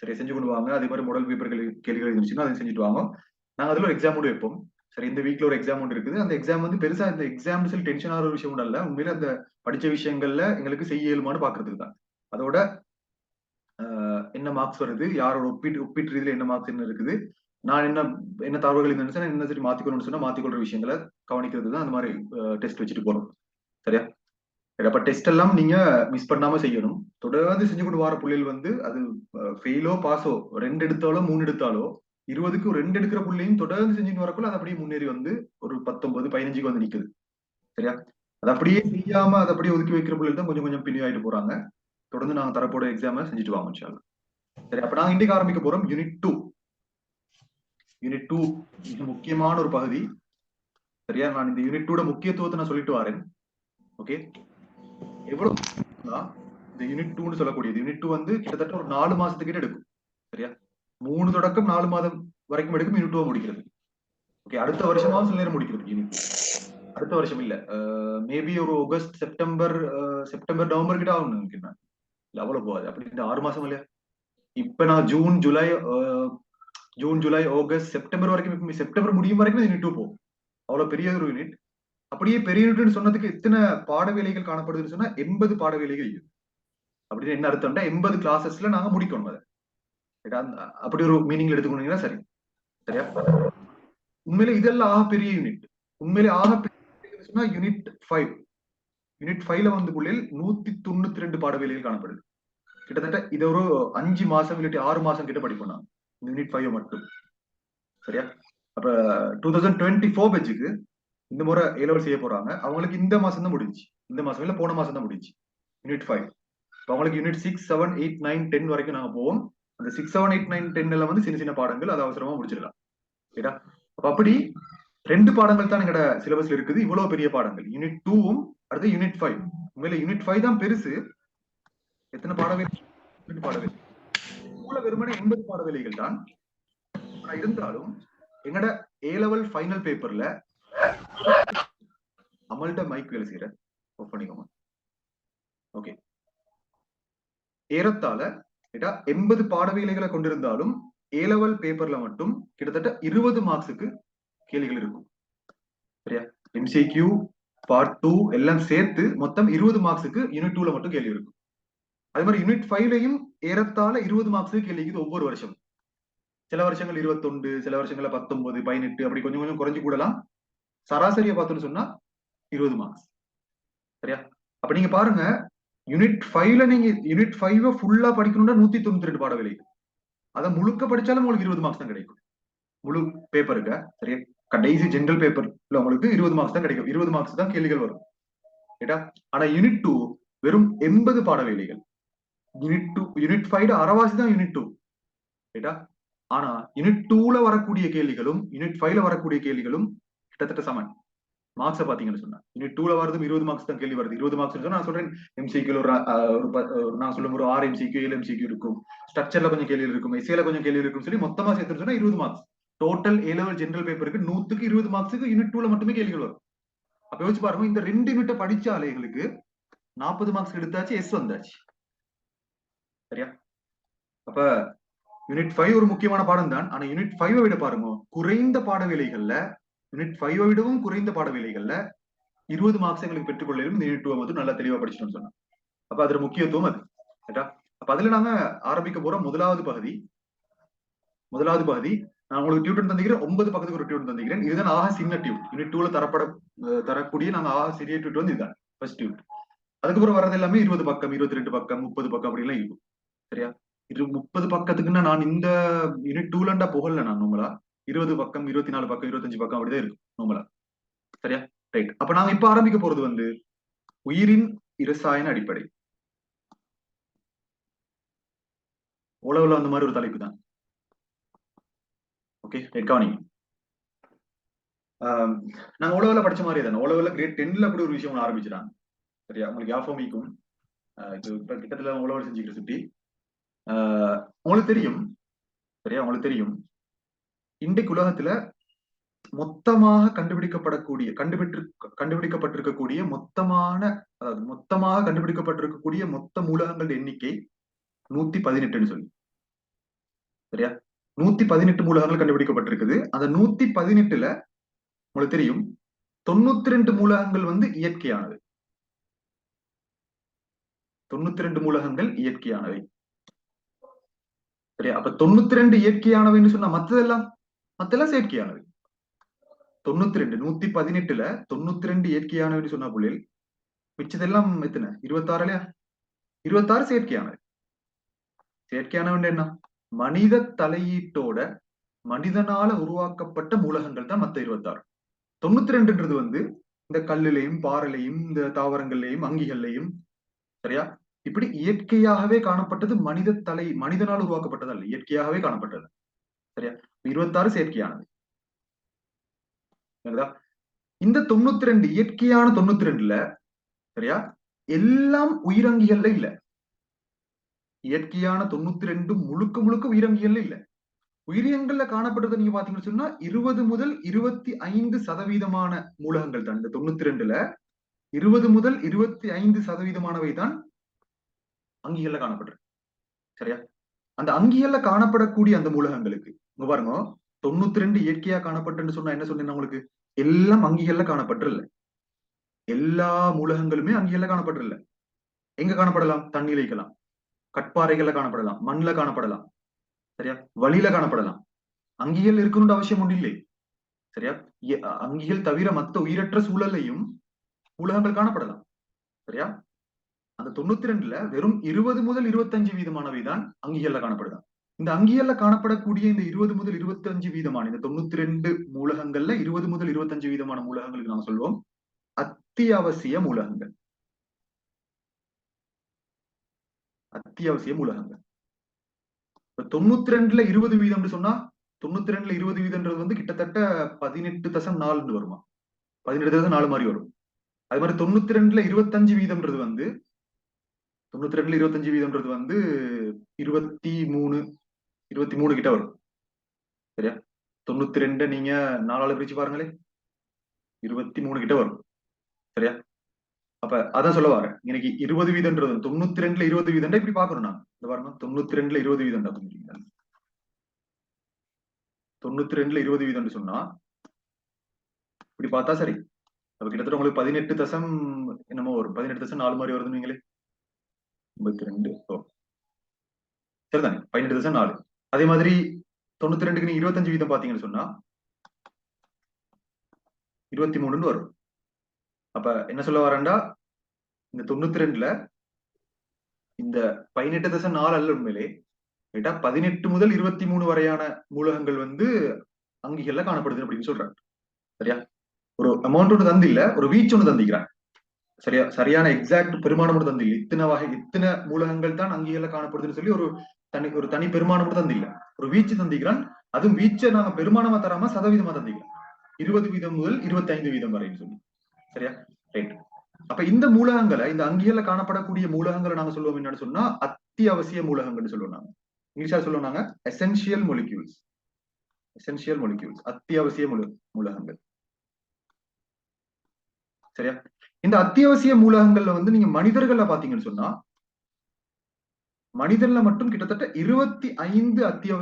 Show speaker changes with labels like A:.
A: சரி செஞ்சு கொண்டு வாங்க. அதே மாதிரி மாடல் பேப்பர் கேள்விகள் இருந்துச்சுன்னா அதை செஞ்சுட்டு வாங்க. நாங்கள் அதில் ஒரு எக்ஸாம் கூட வைப்போம். சரி இந்த வீக்ல ஒரு எக்ஸாம் ஒன்று இருக்குது. அந்த எக்ஸாம் வந்து பெருசா இந்த எக்ஸாம் டென்ஷன் ஆகிற விஷயம் கூட இல்ல. உண்மையில அந்த படிச்ச விஷயங்கள்ல எங்களுக்கு செய்ய இயலுமான்னு பாக்குறதுக்கு தான். அதோட என்ன மார்க்ஸ் வருது? யாரோட ஒப்பிட்டு ஒப்பிட்டு ரீதியில என்ன மார்க்ஸ் என்ன இருக்குது? நான் என்ன என்ன தவறுகள் இருந்துச்சுன்னா என்ன சரி மாத்திக்கணும்னு சொன்னா மாத்திக்கொள்ற விஷயங்களை கவனிக்கிறது தான் அந்த மாதிரி டெஸ்ட் வச்சுட்டு போறோம். சரியா? அப்ப டெஸ்ட் எல்லாம் நீங்க மிஸ் பண்ணாம செய்யணும். தொடர்ந்து செஞ்சு கொண்டு வர புள்ளியில் வந்து அது ஃபெயிலோ பாஸோ ரெண்டு எடுத்தாலோ மூணு எடுத்தாலோ இருபதுக்கு ரெண்டு எடுக்கிற புள்ளையும் தொடர்ந்து செஞ்சுட்டு வரக்குள்ள அது அப்படியே முன்னேறி வந்து ஒரு பத்தொன்பது பதினஞ்சுக்கு வந்து நிக்குது. சரியா? அது அப்படியே செய்யாம அதை அப்படியே ஒதுக்கி வைக்கிற புள்ளியில் தான் கொஞ்சம் கொஞ்சம் பின்னி போறாங்க. தொடர்ந்து நாங்க தரப்போட எக்ஸாம் செஞ்சுட்டு வாங்க சரி அப்ப நாங்க இன்றைக்கு ஆரம்பிக்க போறோம். யூனிட் டூ யூனிட் டூ மிக முக்கியமான ஒரு பகுதி. சரியா? நான் இந்த யூனிட் டூட முக்கியத்துவத்தை நான் சொல்லிட்டு வரேன். ஓகே எவ்வளவு இந்த யூனிட் டூன்னு சொல்லக்கூடியது. யூனிட் டூ வந்து கிட்டத்தட்ட ஒரு நாலு மாசத்துக்கிட்ட எடுக்கும். சரியா? மூணு தொடக்கம் நாலு மாதம் வரைக்கும் எடுக்கும் யூனிட் டூ முடிக்கிறது. ஓகே அடுத்த வருஷமாவும் சில நேரம் முடிக்கிறது யூனிட் அடுத்த வருஷம் இல்ல. மேபி ஒரு ஆகஸ்ட் செப்டம்பர் செப்டம்பர் நவம்பர் கிட்ட ஆகும் நினைக்கிறேன் இல்ல அவ்வளவு போகாது. அப்படி இந்த ஆறு மாசம் இல்லையா? இப்ப நான் June July June July August September வரைக்கும் செப்டம்பர் முடியும் வரைக்கும் யூனிட் டூ போகும். அவ்வளவு பெரிய ஒரு யூனிட் அப்படியே பெரிய யூனிட்னு சொன்னதுக்கு எத்தனை பாடவேலைகள் காணப்படுதுன்னு சொன்னா எண்பது பாடவேலைகள் இருக்கு. அப்படின்னு என்ன அர்த்தம்னா எண்பது கிளாஸஸ்ல நாங்க முடிக்கணும் அதை. அப்படி ஒரு மீனிங்ல எடுத்துக்கணுங்கன்னா சரி. சரியா? உண்மையிலே இதெல்லாம் ஆக பெரிய யூனிட் உண்மையிலே ஆக பெரிய சொன்னா யூனிட் ஃபைவ் யூனிட் ஃபைவ்ல வந்து நூத்தி தொண்ணூத்தி ரெண்டு பாடவேலைகள் காணப்படுது. கிட்டத்தட்ட இது ஒரு அஞ்சு மாசம் இல்லாட்டி ஆறு மாசம் கிட்ட படிப்போம் நான் யூனிட் ஃபைவ் மட்டும். சரியா? அப்ப டூ தௌசண்ட் டுவெண்ட்டி ஃபோர் பேஜுக்கு இந்த முறை ஏலவல் செய்ய போறாங்க. அவங்களுக்கு இந்த மாசம் தான் முடிஞ்சு இந்த மாசம் இல்ல போன மாசம் தான் முடிஞ்சு யூனிட் ஃபைவ் இப்போ அவங்களுக்கு unit six seven eight nine ten வரைக்கும் நாங்க போவோம். அந்த six seven eight nine ten எல்லாம் வந்து சின்ன சின்ன பாடங்கள் அது அவசரமா முடிச்சிடலாம். சரியா? அப்ப அப்படி ரெண்டு பாடங்கள் தான் எங்கட சிலபஸ்ல இருக்குது. இவ்வளவு பெரிய பாடங்கள். யூனிட் டூவும் அடுத்து யூனிட் ஃபைவ் உண்மையில யூனிட் ஃபைவ் தான் பெருசு. எத்தனை பாடவே ரெண்டு பாடவேலை மூல வெறுமனே எண்பது பாடவேலைகள் தான். இருந்தாலும் எங்களோட ஏ லெவல் ஃபைனல் பேப்பர்ல அமல்ட்ட மைக் வேலை செய்யற. ஓப் பண்ணிக்கோங்க. ஓகே ஏறத்தால கேட்டா எண்பது பாடவேலைகளை கொண்டிருந்தாலும் ஏ லெவல் பேப்பர்ல மட்டும் கிட்டத்தட்ட இருபது மார்க்ஸுக்கு கேள்விகள் இருக்கும். சரியா? எம்சிக்யூ பார்ட் டூ எல்லாம் சேர்த்து மொத்தம் இருபது மார்க்ஸுக்கு யூனிட் டூல மட்டும் கேள்வி இருக்கும். அதே மாதிரி யூனிட் ஃபைவ்லையும் ஏறத்தாழ இருபது மார்க்ஸுக்கு கேள்விக்குது ஒவ்வொரு வருஷம் சில வருஷங்கள் இருபத்தொண்டு சில வருஷங்கள்ல பத்தொன்பது பதினெட்டு அப்படி கொஞ்சம் கொஞ்சம் குறைஞ்சு கூடலாம். சராசரியை பார்த்தோம்னு சொன்னா இருபது மார்க்ஸ் சரியா? அப்ப நீங்க பாருங்க யூனிட் ஃபைவ்ல நீங்க யூனிட் ஃபைவ் ஃபுல்லா படிக்கணும்னா நூத்தி தொண்ணூத்தி ரெண்டு பாடவேலை அதை முழுக்க படிச்சாலும் உங்களுக்கு இருபது மார்க்ஸ் தான் கிடைக்கும். முழு பேப்பருக்கு சரியா? கடைசி ஜென்ரல் பேப்பர்ல உங்களுக்கு இருபது மார்க்ஸ் தான் கிடைக்கும். இருபது மார்க்ஸ் தான் கேள்விகள் வரும். ரைட்டா ஆனா யூனிட் டூ வெறும் எண்பது பாட வேலைகள் யூனிட் டூ யூனிட் ஃபைவ் அறவாசி தான் யூனிட் டூ ரைட்டா ஆனா யூனிட் டூல வரக்கூடிய கேள்விகளும் யூனிட் ஃபைவ்ல வரக்கூடிய கேள்விகளும் கிட்டத்தட்ட சமன் மார்க்ஸை பாத்தீங்கன்னு சொன்னா. யூனிட் டூல வரதும் இருபது மார்க்ஸ் தான் கேள்வி வருது. இருபது மார்க்ஸ் சொன்னா நான் சொல்றேன் எம்சிக்யூ ஒரு நான் சொல்லும் ஒரு ஆறு எம்சிக்யூ ஏழு எம்சிக்யூ இருக்கும். ஸ்ட்ரக்சர்ல கொஞ்சம் கேள்வி இருக்கும். எஸ்ஏல கொஞ்சம் கேள்வி இருக்கும் சொல்லி மொத்தமா சேர்த்து சொன்னா இருபது marks total A level general பேப்பருக்கு நூத்துக்கு இருபது மார்க்ஸுக்கு யூனிட் டூல மட்டுமே கேள்விகள் வரும். அப்ப யோசிச்சு பாருங்க இந்த ரெண்டு யூனிட்டை படிச்சாலே எங்களுக்கு நாற்பது மார்க்ஸ் எடுத்தாச்சு எஸ் வந்தாச்சு. சரியா? அப்ப யூனிட் ஃபைவ் ஒரு முக்கியமான பாடம் தான் ஆனா யூனிட் ஃபைவ் விட பாருங்க குறைந்த பாட வேலைகள்ல யூனிட் ஃபைவ் விடவும் குறைந்த பாடவேலைகள்ல இருபது மார்க்ஸ் எங்களுக்கு பெற்றுக்கொள்ளும் இந்த யூனிட் டூ மட்டும் நல்லா தெளிவா படிச்சிட்டோம்னு சொன்னா அப்ப அதுல முக்கியத்துவம் அது. ரைட்டா அப்ப அதுல நாங்க ஆரம்பிக்க போற முதலாவது பகுதி முதலாவது பகுதி நான் உங்களுக்கு டியூட்டன் தந்திக்கிறேன் ஒன்பது பக்கத்துக்கு ஒரு டியூட் தந்திக்கிறேன் இதுதான் ஆக சின்ன டியூட் யூனிட் டூல தரப்பட தரக்கூடிய நாங்க ஆக சிறிய டியூட் வந்து இதுதான் ஃபர்ஸ்ட் டியூட் அதுக்கப்புறம் வர்றது எல்லாமே இருபது பக்கம் இருபத்தி ரெண்டு பக்கம் முப்பது பக்கம் அப்படி எல்லாம் இருக்கும். சரியா? இது முப்பது பக்கத்துக்குன்னா நான் இந்த யூனிட் டூலண்டா புகழல நான் உங்களா? இருபது பக்கம் இருபத்தி நாலு பக்கம் இருபத்தஞ்சு பக்கம் அப்படிதான் இருக்கும் நோம்பலா சரியா? ரைட் அப்ப நாங்க இப்ப ஆரம்பிக்க போறது வந்து உயிரின் இரசாயன அடிப்படை. உழவுல அந்த மாதிரி ஒரு தலைப்பு தான் ஓகே ரைட் கவனிங்க நாங்க உழவுல படிச்ச மாதிரி தானே உழவுல கிரேட் டென்ல அப்படி ஒரு விஷயம் ஒண்ணு சரியா? உங்களுக்கு யாஃபோமிக்கும் இது இப்ப கிட்டத்துல உழவு செஞ்சுக்கிற சுட்டி ஆஹ் உங்களுக்கு தெரியும். சரியா? உங்களுக்கு தெரியும். இன்றைக்கு உலகத்துல மொத்தமாக கண்டுபிடிக்கப்படக்கூடிய கண்டுபிடித்து கண்டுபிடிக்கப்பட்டிருக்கக்கூடிய மொத்தமான அதாவது மொத்தமாக கண்டுபிடிக்கப்பட்டிருக்கக்கூடிய மொத்த மூலகங்கள் எண்ணிக்கை நூத்தி பதினெட்டுன்னு சொல்லி. சரியா? நூத்தி பதினெட்டு மூலகங்கள் கண்டுபிடிக்கப்பட்டிருக்குது. அந்த நூத்தி பதினெட்டுல உங்களுக்கு தெரியும் தொண்ணூத்தி ரெண்டு மூலகங்கள் வந்து இயற்கையானது தொண்ணூத்தி ரெண்டு மூலகங்கள் இயற்கையானவை. சரியா? அப்ப தொண்ணூத்தி ரெண்டு இயற்கையானவைன்னு சொன்னா மத்ததெல்லாம் மத்தெல்லாம் செயற்கையானவை. தொண்ணூத்தி ரெண்டு நூத்தி பதினெட்டுல தொண்ணூத்தி ரெண்டு இயற்கையானவை சொன்ன புள்ளில் மிச்சதெல்லாம் எத்தனை? இருபத்தாறு இல்லையா? இருபத்தாறு செயற்கையானவை. செயற்கையானவன் என்ன? மனித தலையீட்டோட மனிதனால உருவாக்கப்பட்ட மூலகங்கள் தான் மத்த இருபத்தாறு. தொண்ணூத்தி ரெண்டுன்றது வந்து இந்த கல்லுலையும் பாறையிலையும் இந்த தாவரங்கள்லையும் அங்கிகள்லையும் சரியா? இப்படி இயற்கையாகவே காணப்பட்டது மனித தலை மனிதனால் உருவாக்கப்பட்டது அல்ல இயற்கையாகவே காணப்பட்டது. சரியா? இருபத்தாறு செயற்கையானது. இந்த தொண்ணூத்தி ரெண்டு இயற்கையான தொண்ணூத்தி ரெண்டுல சரியா? எல்லாம் உயிரங்கிகள்ல இல்ல. இயற்கையான தொண்ணூத்தி ரெண்டு முழுக்க முழுக்க உயிரங்கிகள்ல இல்ல. உயிரியங்கள்ல காணப்படுறதை நீங்க பாத்தீங்கன்னு சொன்னா இருபது முதல் இருபத்தி ஐந்து சதவீதமான மூலகங்கள் தான். இந்த தொண்ணூத்தி ரெண்டுல இருபது முதல் இருபத்தி ஐந்து சதவீதமானவை தான் அங்கிகள்ல காணப்படுறது சரியா? அந்த அங்கிகள்ல காணப்படக்கூடிய அந்த மூலகங்களுக்கு இங்க பாருங்க. தொண்ணூத்தி ரெண்டு இயற்கையா காணப்பட்டுன்னு சொன்னா என்ன சொன்னேன் உங்களுக்கு? எல்லாம் அங்கிகள்ல காணப்பட்டுல எல்லா மூலகங்களுமே அங்கிகள்ல காணப்பட்டுல எங்க காணப்படலாம்? தண்ணீர் வைக்கலாம் கட்பாறைகள்ல காணப்படலாம். மண்ணுல காணப்படலாம். சரியா? வழியில காணப்படலாம். அங்கிகள் இருக்கணும்னு அவசியம் ஒன்று இல்லை சரியா? அங்கிகள் தவிர மத்த உயிரற்ற சூழல்லையும் உலகங்கள் காணப்படலாம். சரியா? அந்த தொண்ணூத்தி ரெண்டுல வெறும் இருபது முதல் இருபத்தஞ்சு வீதமானவை தான் அங்கிகள்ல காணப்படுதான் இந்த அங்கியல்ல காணப்படக்கூடிய இந்த இருபது முதல் இருபத்தஞ்சு வீதமான இந்த தொண்ணூத்தி ரெண்டு மூலகங்கள்ல இருபது முதல் இருபத்தஞ்சு வீதமான மூலகங்களுக்கு நாம சொல்லுவோம் அத்தியாவசிய மூலகங்கள். அத்தியாவசிய மூலகங்கள். இப்ப தொண்ணூத்தி ரெண்டுல இருபது வீதம்னு சொன்னா தொண்ணூத்தி ரெண்டுல இருபது வீதம்ன்றது வந்து கிட்டத்தட்ட பதினெட்டு தசம் நாலுன்னு வருமா? பதினெட்டு தசம் நாலு மாதிரி வரும். அது மாதிரி தொண்ணூத்தி ரெண்டுல இருபத்தஞ்சு வீதம்ன்றது வந்து தொண்ணூத்தி ரெண்டுல இருபத்தஞ்சு வீதம்ன்றது வந்து இருபத்தி மூணு இருபத்தி மூணு கிட்ட வரும். சரியா? தொண்ணூத்தி ரெண்டு நீங்க நாலால பிரிச்சு பாருங்களே. இருபத்தி மூணு கிட்ட வரும். சரியா? அப்ப அதான் சொல்ல வரேன். இன்னைக்கு இருபது வீதம்ன்றது தொண்ணூத்தி ரெண்டுல இருபது வீதம் இப்படி பாக்குறோம் நான் இந்த பாருங்க தொண்ணூத்தி ரெண்டுல இருபது வீதம் தொண்ணூத்தி ரெண்டுல இருபது வீதம்னு சொன்னா இப்படி பார்த்தா சரி. அப்ப கிட்டத்தட்ட உங்களுக்கு பதினெட்டு தசம் என்னமோ வரும். பதினெட்டு தசம் நாலு மாதிரி வருதுன்னு நீங்களே ஐம்பத்தி ரெண்டு. ஓ. சரிதானே? பதினெட்டு தசம் நாலு. அதே மாதிரி தொண்ணூத்தி ரெண்டுக்கு நீங்க இருபத்தஞ்சு வீதம் பாத்தீங்கன்னு சொன்னா இருபத்தி மூணுன்னு வரும். அப்ப என்ன சொல்ல வரேன்டா? இந்த தொண்ணூத்தி ரெண்டுல இந்த பதினெட்டு தசம் நாலு அல்ல உண்மையிலே. கேட்டா பதினெட்டு முதல் இருபத்தி மூணு வரையான மூலகங்கள் வந்து அங்கிகள்ல காணப்படுது அப்படின்னு சொல்றாங்க. சரியா? ஒரு அமௌண்ட் ஒன்று தந்தில்ல ஒரு வீச்சு ஒன்று தந்திக்கிறான் சரியா? சரியான எக்ஸாக்ட் பெருமானம் ஒன்று தந்தில்ல இத்தனை வகை இத்தனை மூலகங்கள் தான் அங்கிகள்ல காணப்படுதுன்னு சொல்லி ஒரு தனி ஒரு தனி பெருமானம் மட்டும் தந்தில்ல. ஒரு வீச்சு தந்திக்கிறான். அதுவும் வீச்சை நாங்க பெருமானமா தராம சதவீதமா தந்திக்கலாம் இருபது வீதம் முதல் இருபத்தி ஐந்து வீதம் வரைன்னு சொல்லி. சரியா? ரைட் அப்ப இந்த மூலகங்களை இந்த அங்கிகள்ல காணப்படக்கூடிய மூலகங்களை நாங்க சொல்லுவோம் என்னன்னு சொன்னா அத்தியாவசிய மூலகங்கள்னு சொல்லுவோம் நாங்க இங்கிலீஷா சொல்லுவோம் நாங்க எசென்சியல் மொலிக்யூல்ஸ் எசென்சியல் மொலிக்யூல்ஸ் அத்தியாவசிய மூல மூலகங்கள். சரியா? இந்த அத்தியாவசிய மூலகங்கள்ல வந்து நீங்க மனிதர்கள்ல பாத்தீங்கன்னு சொன்னா மனிதன்ல மட்டும் கிட்டத்தட்ட இருபத்தி ஐந்து அத்தியாவசிய